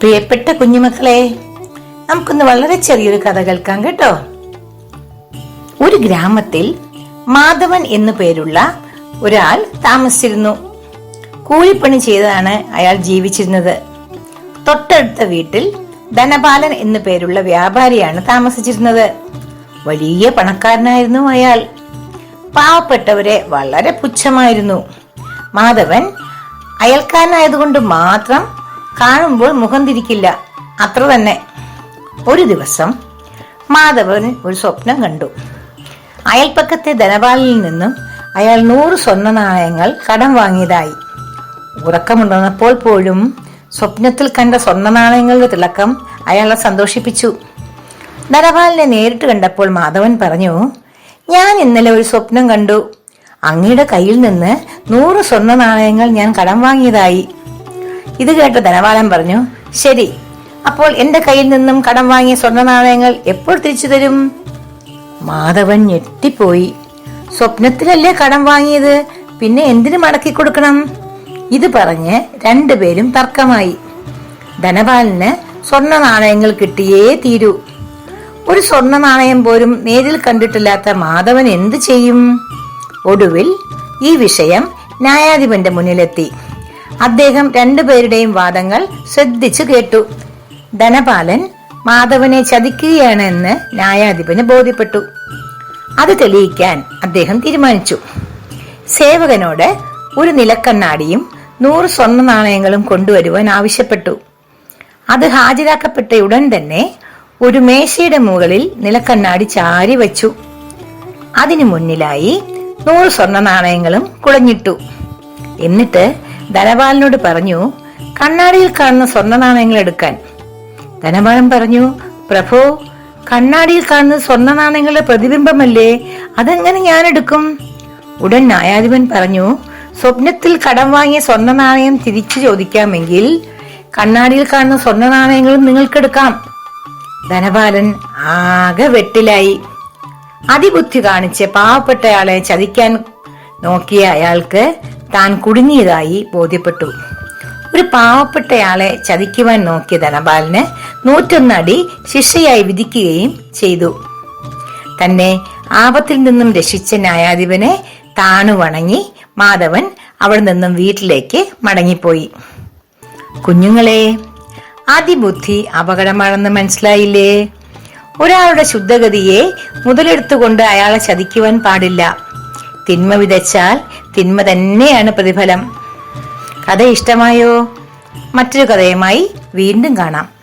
പ്രിയപ്പെട്ട കുഞ്ഞുമക്കളെ നമുക്കൊന്ന് വളരെ ചെറിയൊരു കഥ കേൾക്കാം കേട്ടോ. ഒരു ഗ്രാമത്തിൽ മാധവൻ എന്നു പേരുള്ള ഒരാൾ താമസിച്ചിരുന്നു. കൂലിപ്പണി ചെയ്താണ് അയാൾ ജീവിച്ചിരുന്നത്. തൊട്ടടുത്ത വീട്ടിൽ ധനപാലൻ എന്നു പേരുള്ള വ്യാപാരിയാണ് താമസിച്ചിരുന്നത്. വലിയ പണക്കാരനായിരുന്നു അയാൾ. പാവപ്പെട്ടവരെ വളരെ പുച്ഛമായിരുന്നു. മാധവൻ അയൽക്കാരനായതുകൊണ്ട് മാത്രം കാണുമ്പോൾ മുഖം തിരിക്കില്ല. അത്ര തന്നെ. ഒരു ദിവസം മാധവൻ ഒരു സ്വപ്നം കണ്ടു. അയൽപ്പക്കത്തെ ധനപാലിൽ നിന്നും അയാൾ നൂറ് സ്വർണ നാണയങ്ങൾ കടം വാങ്ങിയതായി. ഉറക്കമുണ്ടെന്നപ്പോൾ പോലും സ്വപ്നത്തിൽ കണ്ട സ്വർണ നാണയങ്ങളുടെ തിളക്കം അയാളെ സന്തോഷിപ്പിച്ചു. ധനപാലിനെ നേരിട്ട് കണ്ടപ്പോൾ മാധവൻ പറഞ്ഞു ഞാൻ ഇന്നലെ ഒരു സ്വപ്നം കണ്ടു. അങ്ങയുടെ കയ്യിൽ നിന്ന് നൂറ് സ്വർണ നാണയങ്ങൾ ഞാൻ കടം വാങ്ങിയതായി. ഇത് കേട്ട ധനവാലൻ പറഞ്ഞു ശരി അപ്പോൾ എന്റെ കയ്യിൽ നിന്നും കടം വാങ്ങിയ സ്വർണ നാണയങ്ങൾ എപ്പോൾ തിരിച്ചു തരും? മാധവൻ ഞെട്ടിപ്പോയി. സ്വപ്നത്തിലല്ലേ കടം വാങ്ങിയത്? പിന്നെ എന്തിനു മടക്കി കൊടുക്കണം? ഇത് പറഞ്ഞ് രണ്ടുപേരും തർക്കമായി. ധനപാലന് സ്വർണ നാണയങ്ങൾ കിട്ടിയേ തീരൂ. ഒരു സ്വർണ നാണയം പോലും നേരിൽ കണ്ടിട്ടില്ലാത്ത മാധവൻ എന്തു ചെയ്യും? ഒടുവിൽ ഈ വിഷയം ന്യായാധിപന്റെ മുന്നിലെത്തി. അദ്ദേഹം രണ്ടുപേരുടെയും വാദങ്ങൾ ശ്രദ്ധിച്ചു കേട്ടു. ധനപാലൻ മാധവനെ ചതിക്കുകയാണ് എന്ന് ന്യായാധിപന് ബോധ്യപ്പെട്ടു. അത് തെളിയിക്കാൻ അദ്ദേഹം തീരുമാനിച്ചു. സേവകനോട് ഒരു നിലക്കണ്ണാടിയും നൂറ് സ്വർണ നാണയങ്ങളും കൊണ്ടുവരുവാൻ ആവശ്യപ്പെട്ടു. അത് ഹാജരാക്കപ്പെട്ട ഉടൻ തന്നെ ഒരു മേശയുടെ മുകളിൽ നിലക്കണ്ണാടി ചാരി വച്ചു. അതിനു മുന്നിലായി നൂറ് സ്വർണ നാണയങ്ങളും കുളഞ്ഞിട്ടു. എന്നിട്ട് ധനപാലനോട് പറഞ്ഞു കണ്ണാടിയിൽ കാണുന്ന സ്വർണ നാണയങ്ങൾ എടുക്കാൻ. ധനപാലൻ പറഞ്ഞു പ്രഭു കണ്ണാടിയിൽ കാണുന്ന സ്വർണ നാണയങ്ങളുടെ പ്രതിബിംബമല്ലേ? അതെങ്ങനെ ഞാൻ എടുക്കും? ഉടൻ ന്യായാധിപൻ പറഞ്ഞു സ്വപ്നത്തിൽ കടം വാങ്ങിയ സ്വർണ നാണയം തിരിച്ചു ചോദിക്കാമെങ്കിൽ കണ്ണാടിയിൽ കാണുന്ന സ്വർണ നാണയങ്ങളും നിങ്ങൾക്കെടുക്കാം. ധനപാലൻ ആകെ വെട്ടിലായി. അതിബുദ്ധി കാണിച്ച് പാവപ്പെട്ടയാളെ ചതിക്കാൻ നോക്കിയ അയാൾക്ക് താൻ കുടുങ്ങിയതായി ബോധ്യപ്പെട്ടു. ഒരു പാവപ്പെട്ടയാളെ ചതിക്കുവാൻ നോക്കിയ ധനപാലിന് നൂറ്റൊന്നടി ശിക്ഷയായി വിധിക്കുകയും ചെയ്തു. തന്നെ ആപത്തിൽ നിന്നും രക്ഷിച്ച ന്യായാധിപനെ താണു വണങ്ങി മാധവൻ അവിടെ നിന്നും വീട്ടിലേക്ക് മടങ്ങിപ്പോയി. കുഞ്ഞുങ്ങളെ അതിബുദ്ധി അപകടമാണെന്ന് മനസ്സിലായില്ലേ? ഒരാളുടെ ശുദ്ധഗതിയെ മുതലെടുത്തുകൊണ്ട് അയാളെ ചതിക്കുവാൻ പാടില്ല. തിന്മ വിതച്ചാൽ തിന്മ തന്നെയാണ് പ്രതിഫലം. കഥ ഇഷ്ടമായോ? മറ്റൊരു കഥയുമായി വീണ്ടും കാണാം.